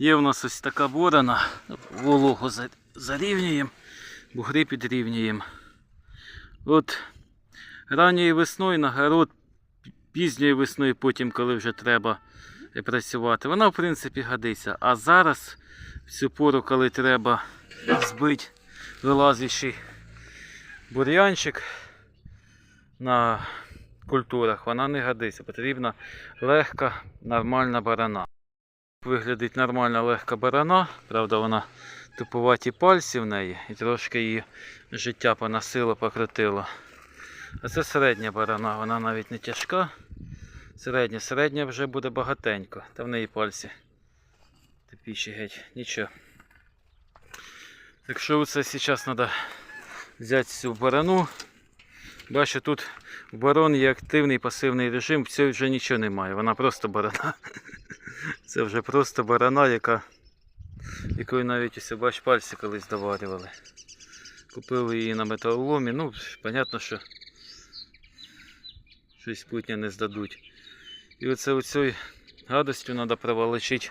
Є в нас ось така борона, вологу за- зарівнюємо, бугри підрівнюємо. От ранньою весною на город, пізньою весною, потім, коли вже треба е, працювати, вона в принципі годиться. А зараз, в цю пору, коли треба збити вилазячий бур'янчик на культурах, вона не годиться. Потрібна легка, нормальна барана. Виглядить нормальна легка барана, правда, вона тупуваті пальці в неї і трошки її життя поносило, покрутило. А це середня барана, вона навіть не тяжка. Середня, середня вже буде багатенько, та в неї пальці тупіші геть, нічого. Так що це зараз треба взяти цю барану. Бачу, тут в барон є активний пасивний режим, в вже нічого немає, вона просто барана. Це вже просто барана, яка, якою навіть ось бач пальці колись доварювали. Купили її на металоломі. Ну, понятно, що щось путня не здадуть. І оце оцею гадостю треба проволочити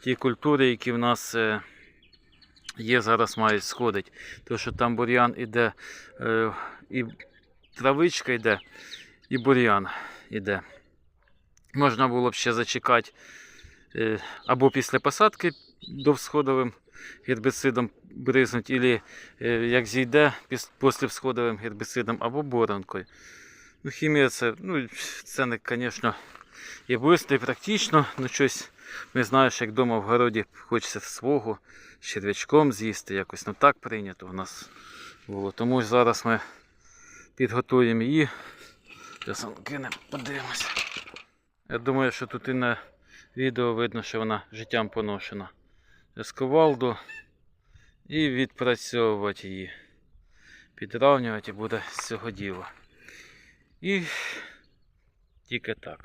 ті культури, які в нас е, є, зараз мають сходити. Тому що там бур'ян іде, е, і травичка йде, і бур'ян іде. Можна було б ще зачекати або після посадки довсходовим гербіцидом бризнуть, або як зійде піс- послевсходовим гербіцидом або боронкою. Ну, хімія це, ну, це не, звісно, і швидко, і практично, ну щось, не знаєш, як вдома в городі хочеться свого з черв'ячком з'їсти, якось ну так прийнято у нас було. Тому зараз ми підготуємо її. Зараз кинемо, подивимося. Я думаю, що тут і на відео видно, що вона життям поношена. Ескувалду і відпрацьовувати її. Підравнювати буде з цього діла. І тільки так.